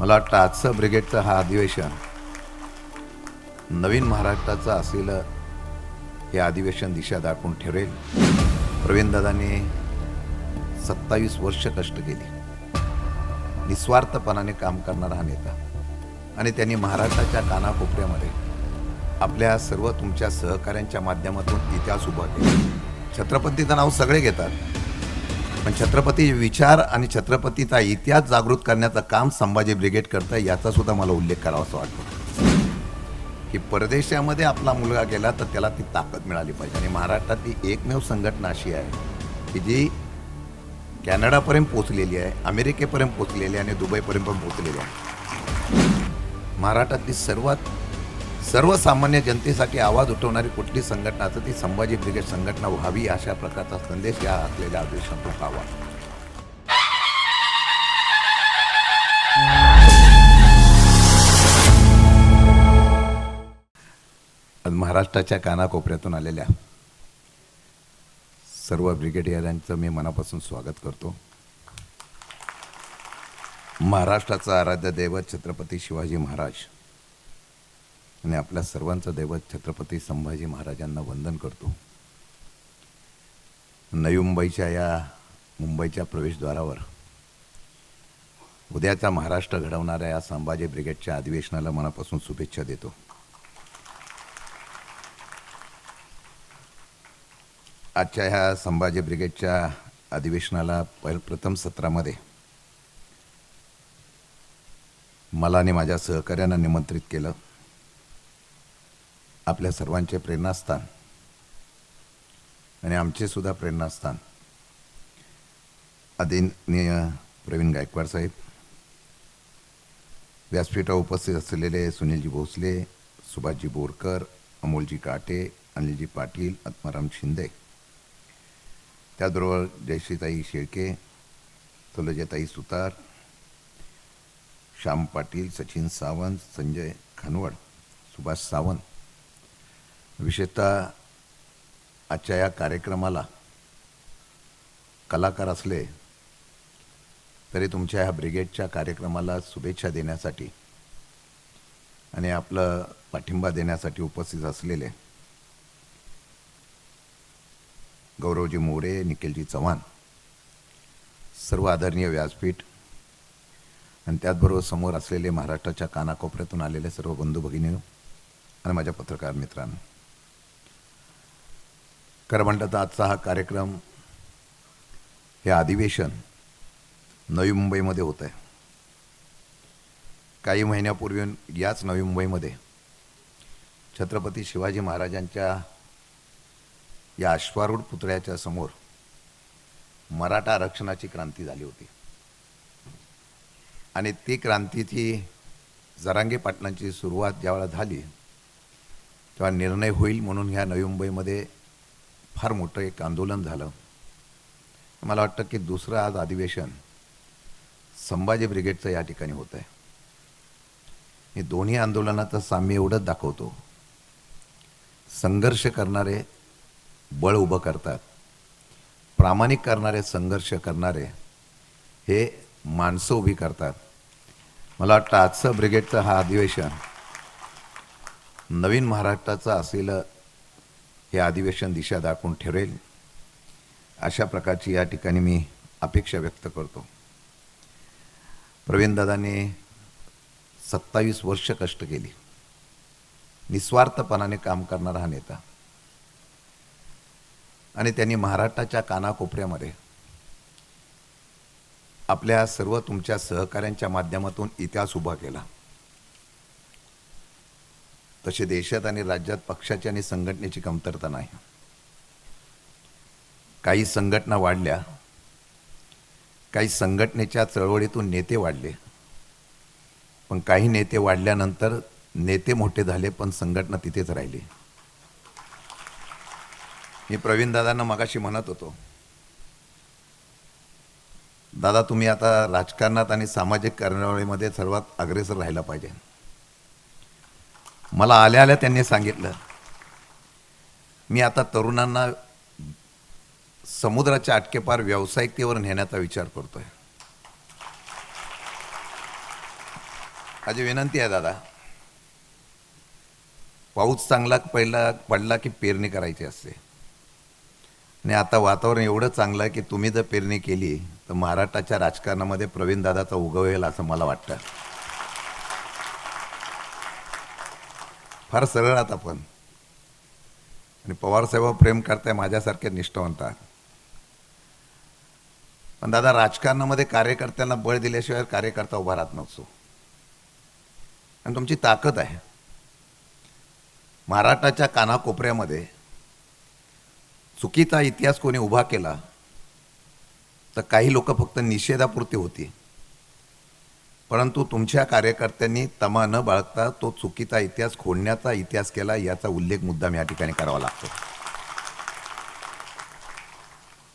मला वाटतं आजचं ब्रिगेडचं हा अधिवेशन नवीन महाराष्ट्राचं असलेलं हे अधिवेशन दिशा दाखवून ठेवेल प्रवीणदादांनी सत्तावीस वर्ष कष्ट केली. निस्वार्थपणाने काम करणारा हा नेता आणि त्यांनी महाराष्ट्राच्या कानाकोपऱ्यामध्ये आपल्या सर्व तुमच्या सहकाऱ्यांच्या माध्यमातून इतिहास उभा केला. छत्रपतीचं नाव सगळे घेतात. पण छत्रपती विचार आणि छत्रपतीचा इतिहास जागृत करण्याचं काम संभाजी ब्रिगेड करतं याचा सुद्धा मला उल्लेख करावासा वाटतो. की परदेशामध्ये आपला मुलगा गेला तर त्याला ती ताकद मिळाली पाहिजे. आणि महाराष्ट्रात ती एकमेव संघटना अशी आहे की जी कॅनडापर्यंत पोचलेली आहे अमेरिकेपर्यंत पोचलेली आहे आणि दुबईपर्यंत पण पोचलेली आहे. महाराष्ट्रातली सर्वात सर्वसामान्य जनतेसाठी आवाज उठवणारी कुठली संघटना असं ती संभाजी ब्रिगेड संघटना व्हावी अशा प्रकारचा संदेश या असलेल्या अधिवेशनात व्हावा महाराष्ट्राच्या कानाकोपऱ्यातून आलेल्या सर्व ब्रिगेडियरांचं मी मनापासून स्वागत करतो. महाराष्ट्राचा आराध्य दैवत छत्रपती शिवाजी महाराज आणि आपल्या सर्वांचं दैवत छत्रपती संभाजी महाराजांना वंदन करतो. नवी मुंबईच्या या मुंबईच्या प्रवेशद्वारावर उद्याचा महाराष्ट्र घडवणाऱ्या या संभाजी ब्रिगेडच्या अधिवेशनाला मनापासून शुभेच्छा देतो. आजच्या ह्या संभाजी ब्रिगेडच्या अधिवेशनाला पहिल प्रथम सत्रामध्ये मला आणि माझ्या सहकार्यांना निमंत्रित केलं. आपल्या सर्वांचे प्रेरणास्थान. आणि आमचे सुद्धा प्रेरणास्थान. आदरणीय प्रवीण गायकवाड साहेब. व्यासपीठावर उपस्थित असलेले सुनीलजी भोसले सुभाषजी बोरकर अमोलजी काटे अनिलजी पाटील आत्माराम शिंदे. त्याचबरोबर जयश्रीताई शेळके तुलजाताई सुतार श्याम पाटील सचिन सावंत संजय खानवड सुभाष सावंत. विशेषतः आजच्या या कार्यक्रमाला कलाकार असले तरी तुमच्या ह्या ब्रिगेडच्या कार्यक्रमाला शुभेच्छा देण्यासाठी आणि आपलं पाठिंबा देण्यासाठी उपस्थित असलेले गौरवजी मोरे निखिलजी चव्हाण सर्व आदरणीय व्यासपीठ आणि त्याचबरोबर समोर असलेले महाराष्ट्राच्या कानाकोपऱ्यातून आलेले सर्व बंधू भगिनी आणि माझ्या पत्रकार मित्रांनो. खरं म्हणतात आजचा हा कार्यक्रम हे अधिवेशन नवी मुंबईमध्ये होत आहे काही महिन्यापूर्वी याच नवी मुंबईमध्ये छत्रपती शिवाजी महाराजांच्या या अश्वारूढ पुतळ्याच्या समोर मराठा आरक्षणाची क्रांती झाली होती. आणि ती क्रांतीची जरांगे पाटणांची सुरुवात ज्यावेळेला झाली तेव्हा निर्णय होईल म्हणून ह्या नवी मुंबईमध्ये फार मोठं एक आंदोलन झालं. मला वाटतं की दुसरं आज अधिवेशन संभाजी ब्रिगेडचं या ठिकाणी होतं आहे हे दोन्ही आंदोलनाचं साम्य एवढंच दाखवतो. संघर्ष करणारे बळ उभं करतात. प्रामाणिक करणारे संघर्ष करणारे हे माणसं उभी करतात. मला वाटतं आजचं ब्रिगेडचं हा अधिवेशन नवीन महाराष्ट्राचं असलेलं हे अधिवेशन दिशा दाखवून ठेवेल अशा प्रकारची या ठिकाणी मी अपेक्षा व्यक्त करतो. प्रवीणदादाने सत्तावीस वर्ष कष्ट केली. निस्वार्थपणाने काम करणारा हा नेता. आणि त्यांनी महाराष्ट्राच्या कानाकोपऱ्यामध्ये आपल्या सर्व तुमच्या सहकाऱ्यांच्या माध्यमातून इतिहास उभा केला. तसे देशात आणि राज्यात पक्षाची आणि संघटनेची कमतरता नाही. काही संघटना वाढल्या काही संघटनेच्या चळवळीतून नेते वाढले पण काही नेते वाढल्यानंतर नेते मोठे झाले पण संघटना तिथेच राहिली. मी प्रवीण दादांना मगाशी म्हणत होतो दादा तुम्ही आता राजकारणात आणि सामाजिक कार्यावळीमध्ये सर्वात अग्रेसर राहायला पाहिजे. मला आल्या आल्या त्यांनी सांगितलं. मी आता तरुणांना समुद्राच्या आटकेपार व्यावसायिकतेवर नेण्याचा विचार करतोय. माझी विनंती आहे दादा. पाऊस चांगला पहिला पडला की पेरणी करायची असते. आणि आता वातावरण एवढं चांगलं आहे की तुम्ही जर पेरणी केली तर महाराष्ट्राच्या राजकारणामध्ये प्रवीण दादाचा उगव येईल असं मला वाटतं. फार सरळ आहात आपण. आणि पवारसाहेब हो प्रेम करताय माझ्यासारखे निष्ठावंत पण दादा राजकारणामध्ये कार्यकर्त्यांना बळ दिल्याशिवाय कार्यकर्ता उभा राहत नसतो. आणि तुमची ताकद आहे. महाराष्ट्राच्या कानाकोपऱ्यामध्ये चुकीचा इतिहास कोणी उभा केला तर काही लोक फक्त निषेधापुरती होती. परंतु तुमच्या कार्यकर्त्यांनी तमा न बाळगता तो चुकीचा इतिहास खोडण्याचा इतिहास केला याचा उल्लेख मुद्दाम या ठिकाणी करावा लागतो.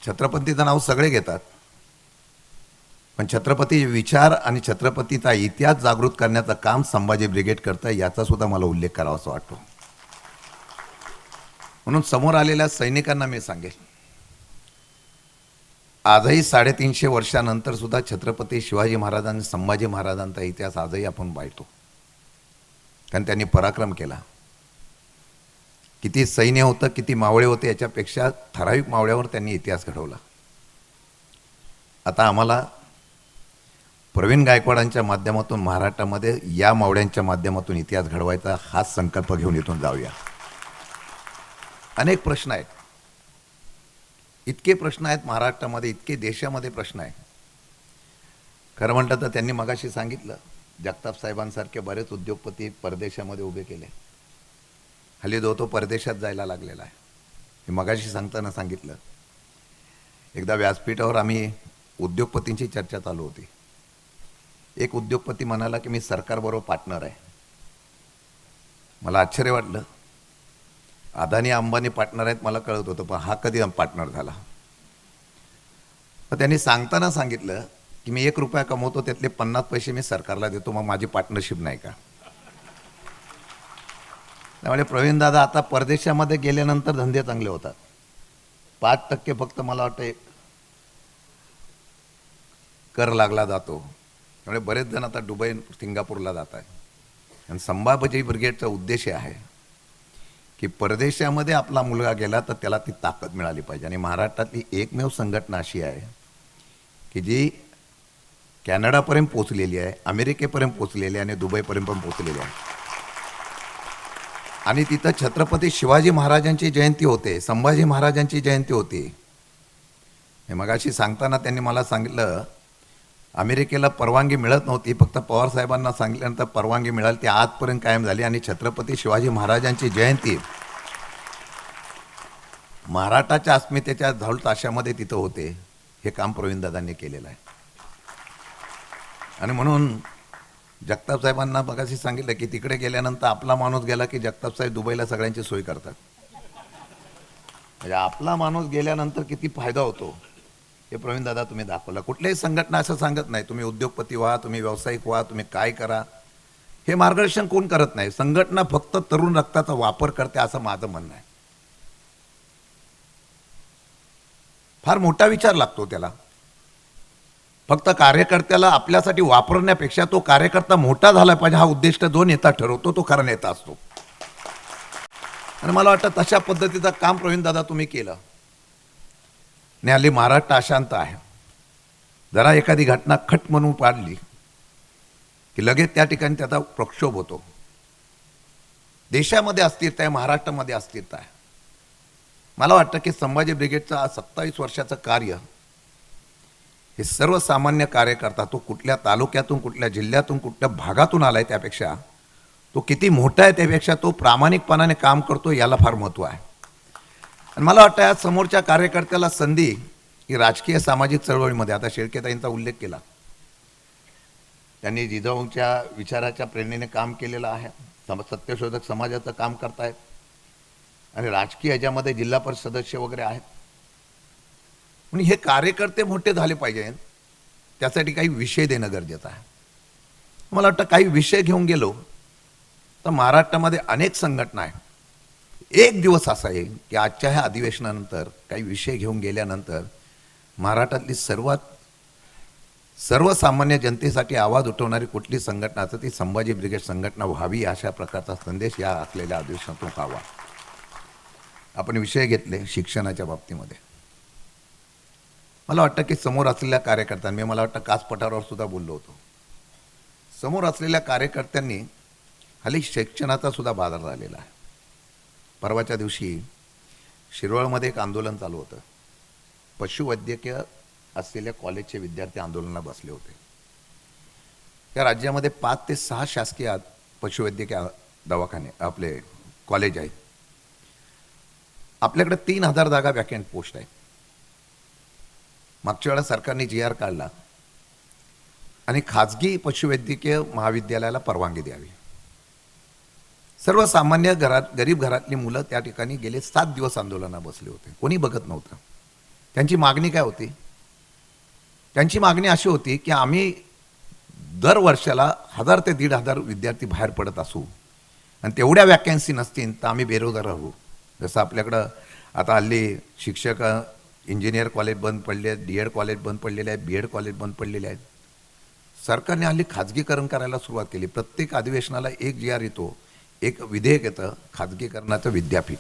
छत्रपतीचं नाव सगळे घेतात. पण छत्रपती विचार आणि छत्रपतीचा इतिहास जागृत करण्याचं काम संभाजी ब्रिगेड करतं याचा सुद्धा मला उल्लेख करावा असं वाटतो. म्हणून समोर आलेल्या सैनिकांना मी सांगेल आजही साडेतीनशे वर्षानंतर सुद्धा छत्रपती शिवाजी महाराजांनी संभाजी महाराजांचा इतिहास आजही आपण पाहतो. कारण त्यांनी पराक्रम केला. किती सैन्य होतं किती मावळे होते याच्यापेक्षा ठराविक मावळ्यावर त्यांनी इतिहास घडवला. आता आम्हाला प्रवीण गायकवाडांच्या माध्यमातून महाराष्ट्रामध्ये या मावळ्यांच्या माध्यमातून इतिहास घडवायचा हाच संकल्प घेऊन इथून जाऊया. अनेक प्रश्न आहेत. इतके प्रश्न आहेत महाराष्ट्रामध्ये इतके देशामध्ये प्रश्न आहेत. खरं म्हटलं तर त्यांनी मगाशी सांगितलं जगताप साहेबांसारखे बरेच उद्योगपती परदेशामध्ये उभे केले. हल्ली जो तो परदेशात जायला लागलेला आहे. मी मगाशी सांगताना सांगितलं एकदा व्यासपीठावर आम्ही उद्योगपतींची चर्चा चालू होती. एक उद्योगपती म्हणाला की मी सरकारबरोबर पार्टनर आहे. मला आश्चर्य वाटलं. अदानी अंबानी पार्टनर आहेत मला कळत होतं पण हा कधी पार्टनर झाला? मग त्यांनी सांगताना सांगितलं की मी एक रुपया कमवतो त्यातले पन्नास पैसे मी सरकारला देतो मग माझी पार्टनरशिप नाही का? त्यामुळे प्रवीण दादा आता परदेशामध्ये गेल्यानंतर धंदे चांगले होतात. पाच टक्के फक्त मला वाटतं एक कर लागला जातो. त्यामुळे बरेच जण आता दुबई सिंगापूरला जात आहे आणि संभाजी ब्रिगेडचा उद्देश आहे. की परदेशामध्ये आपला मुलगा गेला तर त्याला ती ताकद मिळाली पाहिजे. आणि महाराष्ट्रातली एकमेव संघटना अशी आहे की जी कॅनडापर्यंत पोचलेली आहे अमेरिकेपर्यंत पोचलेली आहे आणि दुबईपर्यंत पण पोचलेली आहे. आणि तिथं छत्रपती शिवाजी महाराजांची जयंती होते संभाजी महाराजांची जयंती होती. मग मगाशी सांगताना त्यांनी मला सांगितलं अमेरिकेला परवानगी मिळत नव्हती. फक्त पवार साहेबांना सांगितल्यानंतर परवानगी मिळाली. ती आजपर्यंत कायम झाली आणि छत्रपती शिवाजी महाराजांची जयंती महाराष्ट्राच्या अस्मितेच्या झौल ताशामध्ये तिथं होते. हे काम प्रवीणदादांनी केलेलं आहे. आणि म्हणून जगताप साहेबांना बघाशी सांगितलं की तिकडे गेल्यानंतर आपला माणूस गेला की जगताप साहेब दुबईला सगळ्यांची सोय करतात. म्हणजे आपला माणूस गेल्यानंतर किती फायदा होतो. हे प्रवीण दादा तुम्ही दाखवलं. कुठल्याही संघटना असं सांगत नाही. तुम्ही उद्योगपती व्हा तुम्ही व्यावसायिक व्हा तुम्ही काय करा. हे मार्गदर्शन कोण करत नाही? संघटना फक्त तरुण रक्ताचा वापर करते असं माझं म्हणणं आहे. फार मोठा विचार लागतो त्याला. फक्त कार्यकर्त्याला आपल्यासाठी वापरण्यापेक्षा तो कार्यकर्ता मोठा झाला पाहिजे हा उद्दिष्ट जो नेता ठरवतो तो खरा नेता असतो. आणि मला वाटतं तशा पद्धतीचं काम प्रवीण दादा तुम्ही केलं. आणि हल्ली महाराष्ट्र अशांत आहे. जरा एखादी घटना खट म्हणून पाडली की लगेच त्या ठिकाणी त्याचा प्रक्षोभ होतो. देशामध्ये अस्थिरता आहे महाराष्ट्रामध्ये अस्थिरता आहे. मला वाटतं की संभाजी ब्रिगेडचं आज सत्तावीस वर्षाचं कार्य हे सर्वसामान्य कार्यकर्ता तो कुठल्या तालुक्यातून कुठल्या जिल्ह्यातून कुठल्या भागातून आलाय त्यापेक्षा तो किती मोठा आहे त्यापेक्षा तो प्रामाणिकपणाने काम करतो याला फार महत्त्व आहे. आणि मला वाटतं आज समोरच्या कार्यकर्त्याला संधी ही राजकीय सामाजिक चळवळीमध्ये आता शेळकेताईंचा उल्लेख केला. त्यांनी जिजाऊंच्या विचाराच्या प्रेरणेने काम केलेलं आहे. सम सत्यशोधक समाजाचं काम करतायत. आणि राजकीय याच्यामध्ये जिल्हा परिषद सदस्य वगैरे आहेत. म्हणून हे कार्यकर्ते मोठे झाले पाहिजे. त्यासाठी काही विषय देणं गरजेचं आहे. मला वाटतं काही विषय घेऊन गेलो तर महाराष्ट्रामध्ये अनेक संघटना आहेत. एक दिवस असा आहे की आजच्या ह्या अधिवेशनानंतर काही विषय घेऊन गेल्यानंतर महाराष्ट्रातली सर्वात सर्वसामान्य जनतेसाठी आवाज उठवणारी कुठली संघटना असं ती संभाजी ब्रिगेड संघटना व्हावी अशा प्रकारचा संदेश या असलेल्या अधिवेशनातून व्हावा आपण विषय घेतले शिक्षणाच्या बाबतीमध्ये. मला वाटतं की समोर असलेल्या कार्यकर्त्यांनी मला वाटतं कासपठारावर सुद्धा बोललो होतो. समोर असलेल्या कार्यकर्त्यांनी हल्ली शिक्षणाचा सुद्धा बाजार झालेला आहे. परवाच्या दिवशी शिरवळमध्ये एक आंदोलन चालू होतं. पशुवैद्यकीय असलेल्या कॉलेजचे विद्यार्थी आंदोलनाला बसले होते. त्या राज्यामध्ये पाच ते सहा शासकीय पशुवैद्यकीय दवाखाने आपले कॉलेज आहेत आपल्याकडे तीन हजार जागा वॅकेंट पोस्ट आहे. मागच्या वेळा सरकारने जी आर काढला. आणि खाजगी पशुवैद्यकीय महाविद्यालयाला परवानगी द्यावी. सर्वसामान्य घरात गरीब घरातली मुलं त्या ठिकाणी गेले सात दिवस आंदोलनात बसले होते. कोणी बघत नव्हतं. त्यांची मागणी काय होती? त्यांची मागणी अशी होती की आम्ही दर वर्षाला हजार ते दीड हजार विद्यार्थी बाहेर पडत असू. आणि तेवढ्या वॅकन्सी नसतील तर आम्ही बेरोजगार राहू. जसं आपल्याकडं आता हल्ली शिक्षक इंजिनियर कॉलेज बंद पडले आहेत डी एड कॉलेज बंद पडलेले आहेत बी एड कॉलेज बंद पडलेले आहेत. सरकारने हल्ली खाजगीकरण करायला सुरुवात केली. प्रत्येक अधिवेशनाला एक जी आर येतो. एक विधेयक येतं खाजगीकरणाचं विद्यापीठ.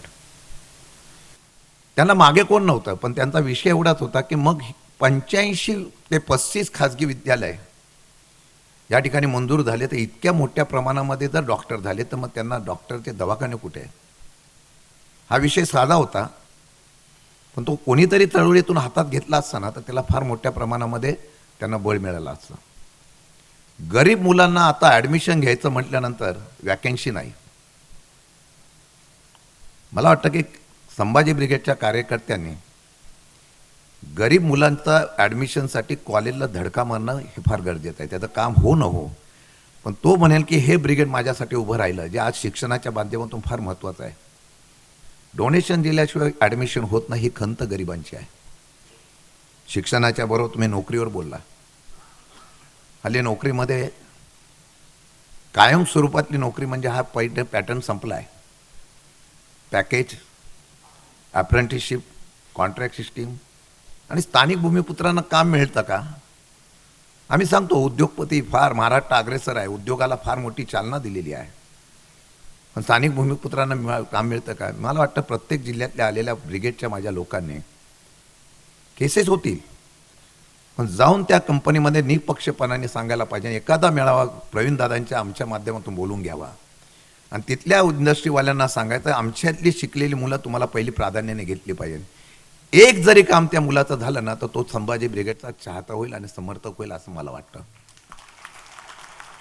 त्यांना मागे कोण नव्हतं पण त्यांचा विषय एवढाच होता की मग पंच्याऐंशी ते पस्तीस खाजगी विद्यालय या ठिकाणी मंजूर झाले तर इतक्या मोठ्या प्रमाणामध्ये जर डॉक्टर झाले तर मग त्यांना डॉक्टरचे दवाखाने कुठे? आहे हा विषय साधा होता पण तो कोणीतरी चळवळीतून हातात घेतला असता ना तर त्याला फार मोठ्या प्रमाणामध्ये त्यांना बळ मिळालं असतं. गरीब मुलांना आता ॲडमिशन घ्यायचं म्हटल्यानंतर वॅकेन्सी नाही. मला वाटतं की संभाजी ब्रिगेडच्या कार्यकर्त्यांनी गरीब मुलांचा ॲडमिशनसाठी कॉलेजला धडका मारणं हे फार गरजेचं आहे. त्याचं काम हो न हो. पण तो म्हणेल की हे ब्रिगेड माझ्यासाठी उभं राहिलं जे आज शिक्षणाच्या माध्यमातून फार महत्त्वाचं आहे. डोनेशन दिल्याशिवाय ॲडमिशन होत नाही ही खंत गरिबांची आहे. शिक्षणाच्या बरोबर तुम्ही नोकरीवर बोलला. हल्ली नोकरीमध्ये कायम स्वरूपातली नोकरी म्हणजे हा पैट पॅटर्न संपला आहे पॅकेज अप्रेंटिसशिप कॉन्ट्रॅक्ट सिस्टीम आणि स्थानिक भूमिपुत्रांना काम मिळतं का? आम्ही सांगतो उद्योगपती फार महाराष्ट्र अग्रेसर आहे. उद्योगाला फार मोठी चालना दिलेली आहे. पण स्थानिक भूमिपुत्रांना मिळा काम मिळतं का? मला वाटतं प्रत्येक जिल्ह्यातल्या आलेल्या ब्रिगेडच्या माझ्या लोकांनी केसेस होतील. पण जाऊन त्या कंपनीमध्ये निपक्षपणाने सांगायला पाहिजे. एखादा मेळावा प्रवीणदादांच्या आमच्या माध्यमातून बोलून घ्यावा. आणि तिथल्या इंडस्ट्रीवाल्यांना सांगायचं आमच्यातली शिकलेली मुलं तुम्हाला पहिली प्राधान्याने घेतली पाहिजे. एक जरी काम त्या मुलाचं झालं ना तर तो संभाजी ब्रिगेडचा चाहता होईल आणि समर्थक होईल असं मला वाटतं.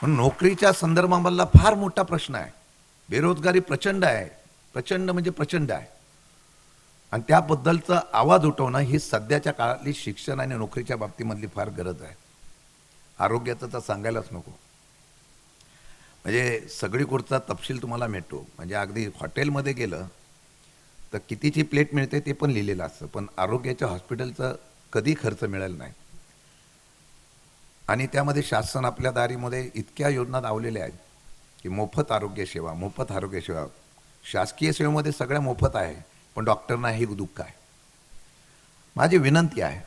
पण नोकरीच्या संदर्भामधला फार मोठा प्रश्न आहे. बेरोजगारी प्रचंड आहे. प्रचंड म्हणजे प्रचंड आहे. आणि त्याबद्दलचा आवाज उठवणं ही सध्याच्या काळातली शिक्षण आणि नोकरीच्या बाबतीमधली फार गरज आहे. आरोग्याचं तर सांगायलाच नको. म्हणजे सगळीकडचा तपशील तुम्हाला मिळतो. म्हणजे अगदी हॉटेलमध्ये गेलं तर कितीची प्लेट मिळते ते पण लिहिलेलं असतं. पण आरोग्याच्या हॉस्पिटलचं कधी खर्च मिळाला नाही. आणि त्यामध्ये शासन आपल्या दारीमध्ये इतक्या योजना लावलेल्या आहेत की मोफत आरोग्य सेवा मोफत आरोग्य सेवा. शासकीय सेवेमध्ये सगळ्या मोफत आहे पण डॉक्टरना हे दुःख आहे. माझी विनंती आहे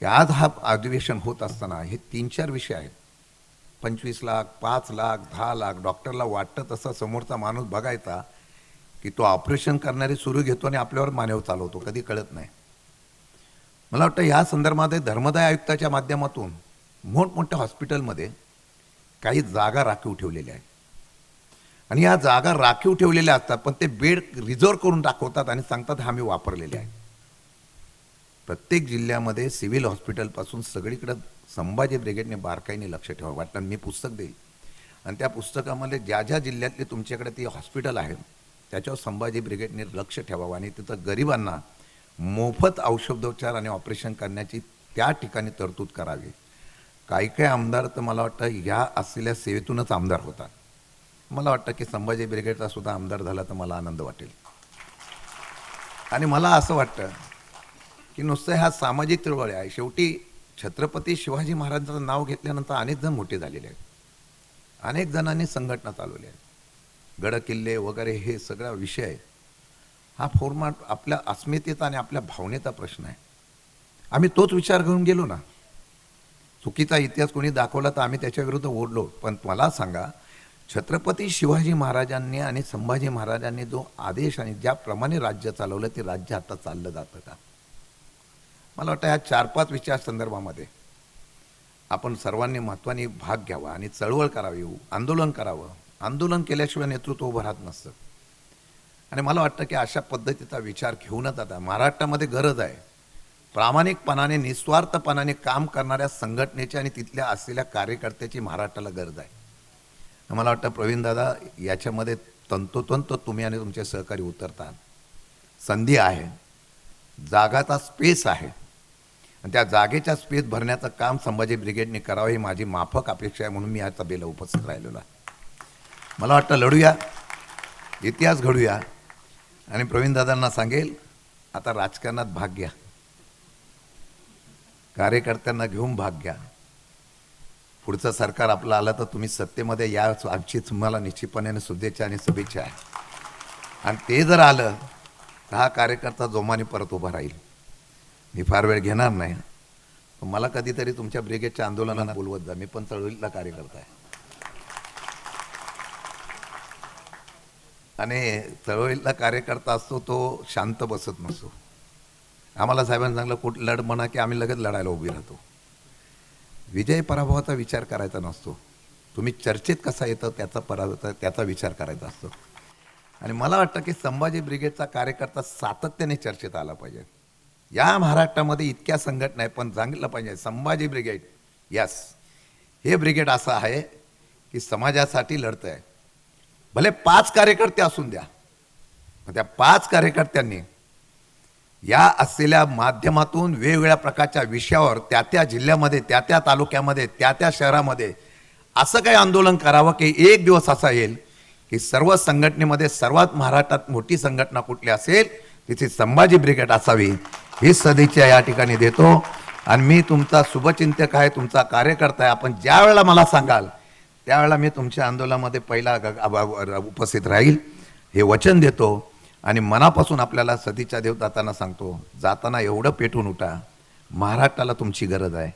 की आज हा अधिवेशन होत असताना हे तीन चार विषय आहेत. पंचवीस लाख पाच लाख दहा लाख डॉक्टरला वाटतं तसा समोरचा माणूस बघायचा की तो ऑपरेशन करणारे सुरू घेतो आणि आपल्यावर मानव चालवतो कधी कळत नाही. मला वाटतं या संदर्भामध्ये धर्मदाय आयुक्ताच्या माध्यमातून मोठमोठ्या हॉस्पिटलमध्ये काही जागा राखीव ठेवलेल्या आहेत. आणि या जागा राखीव ठेवलेल्या असतात पण ते बेड रिझर्व करून दाखवतात आणि सांगतात हा मी वापरलेले आहे प्रत्येक जिल्ह्यामध्ये सिव्हिल हॉस्पिटलपासून सगळीकडं संभाजी ब्रिगेडने बारकाईने लक्ष ठेवा वाटतं मी पुस्तक देईल. आणि त्या पुस्तकामध्ये ज्या ज्या जिल्ह्यातले तुमच्याकडे ती हॉस्पिटल आहे त्याच्यावर संभाजी ब्रिगेडने लक्ष ठेवावं. आणि तिथं गरिबांना मोफत औषधोपचार आणि ऑपरेशन करण्याची त्या ठिकाणी तरतूद करावी. काही काही आमदार तर मला वाटतं ह्या असलेल्या सेवेतूनच आमदार होतात. मला वाटतं की संभाजी ब्रिगेडचा सुद्धा आमदार झाला तर मला आनंद वाटेल. आणि मला असं वाटतं की नुसतं हा सामाजिक चळवळ आहे शेवटी छत्रपती शिवाजी महाराजांचं नाव घेतल्यानंतर अनेक जण मोठे झालेले आहेत. अनेक जणांनी संघटना चालवल्या आहेत. गड किल्ले वगैरे हे सगळा विषय हा फॉर्मॅट आपल्या अस्मितेचा आणि आपल्या भावनेचा प्रश्न आहे. आम्ही तोच विचार घेऊन गेलो ना. चुकीचा इतिहास कोणी दाखवला तर आम्ही त्याच्याविरुद्ध ओढलो. पण मला सांगा छत्रपती शिवाजी महाराजांनी आणि संभाजी महाराजांनी जो आदेश आणि ज्याप्रमाणे राज्य चालवलं ते राज्य आता चाललं जातं का? मला वाटतं ह्या चार पाच विचार संदर्भामध्ये आपण सर्वांनी महत्त्वाने भाग घ्यावा आणि चळवळ करावी आंदोलन करावं. आंदोलन केल्याशिवाय नेतृत्व उभं राहत नसतं. आणि मला वाटतं की अशा पद्धतीचा विचार घेऊनच आता महाराष्ट्रामध्ये गरज आहे. प्रामाणिकपणाने निस्वार्थपणाने काम करणाऱ्या संघटनेची आणि तिथल्या असलेल्या कार्यकर्त्याची महाराष्ट्राला गरज आहे. मला वाटतं प्रवीण दादा याच्यामध्ये तंतोतंत तुम्ही आणि तुमचे सहकारी उतरता संधी आहे. जागाचा स्पेस आहे. आणि त्या जागेच्या स्पेस भरण्याचं काम संभाजी ब्रिगेडने करावं ही माझी माफक अपेक्षा आहे म्हणून मी या सभेला उपस्थित राहिलेलो आहे. मला वाटतं लढूया इतिहास घडूया आणि प्रवीणदादांना सांगेल आता राजकारणात भाग घ्या. कार्यकर्त्यांना घेऊन भाग घ्या. पुढचं सरकार आपलं आलं तर तुम्ही सत्तेमध्ये या आमची तुम्हाला निश्चितपणे शुभेच्छा आणि शुभेच्छा आहे. आणि ते जर आलं तर हा कार्यकर्ता जोमाने परत उभा राहील. मी फार वेळ घेणार नाही. मला कधीतरी तुमच्या ब्रिगेडच्या आंदोलनाला बोलवत जा. मी पण चळवळीतला कार्यकर्ता आहे. आणि चळवळीतला कार्यकर्ता असतो तो शांत बसत नसतो. आम्हाला साहेबांनी सांगलं कुठं लढ म्हणा की आम्ही लगेच लढायला उभी राहतो. विजय पराभवाचा विचार करायचा नसतो. तुम्ही चर्चेत कसा येतं त्याचा पराभव त्याचा विचार करायचा असतो. आणि मला वाटतं की संभाजी ब्रिगेडचा कार्यकर्ता सातत्याने चर्चेत आला पाहिजे. या महाराष्ट्रामध्ये इतक्या संघटना आहे पण सांगितलं पाहिजे संभाजी ब्रिगेड यस हे ब्रिगेड असं आहे की समाजासाठी लढतं आहे भले पाच कार्यकर्ते असून द्या त्या पाच कार्यकर्त्यांनी या असलेल्या माध्यमातून वेगवेगळ्या प्रकारच्या विषयावर त्या त्या जिल्ह्यामध्ये त्या त्या तालुक्यामध्ये त्या त्या शहरामध्ये असं काही आंदोलन करावं की एक दिवस असा येईल की सर्व संघटनेमध्ये सर्वात महाराष्ट्रात मोठी संघटना कुठली असेल तिथे संभाजी ब्रिगेड असावी. ही सदिच्छा या ठिकाणी देतो. आणि मी तुमचा शुभचिंतक आहे तुमचा कार्यकर्ता आहे. आपण ज्या वेळेला मला सांगाल त्यावेळेला मी तुमच्या आंदोलनामध्ये पहिला ग- उपस्थित राहील. हे वचन देतो. आणि मनापासून आपल्याला सदिच्छा देव जाताना सांगतो जाताना एवढं पेटून उठा. महाराष्ट्राला तुमची गरज आहे.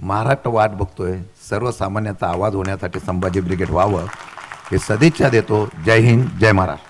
महाराष्ट्र वाट बघतोय. सर्वसामान्याचा आवाज होण्यासाठी संभाजी ब्रिगेड व्हावं. हे सदिच्छा देतो. जय हिंद जय महाराष्ट्र.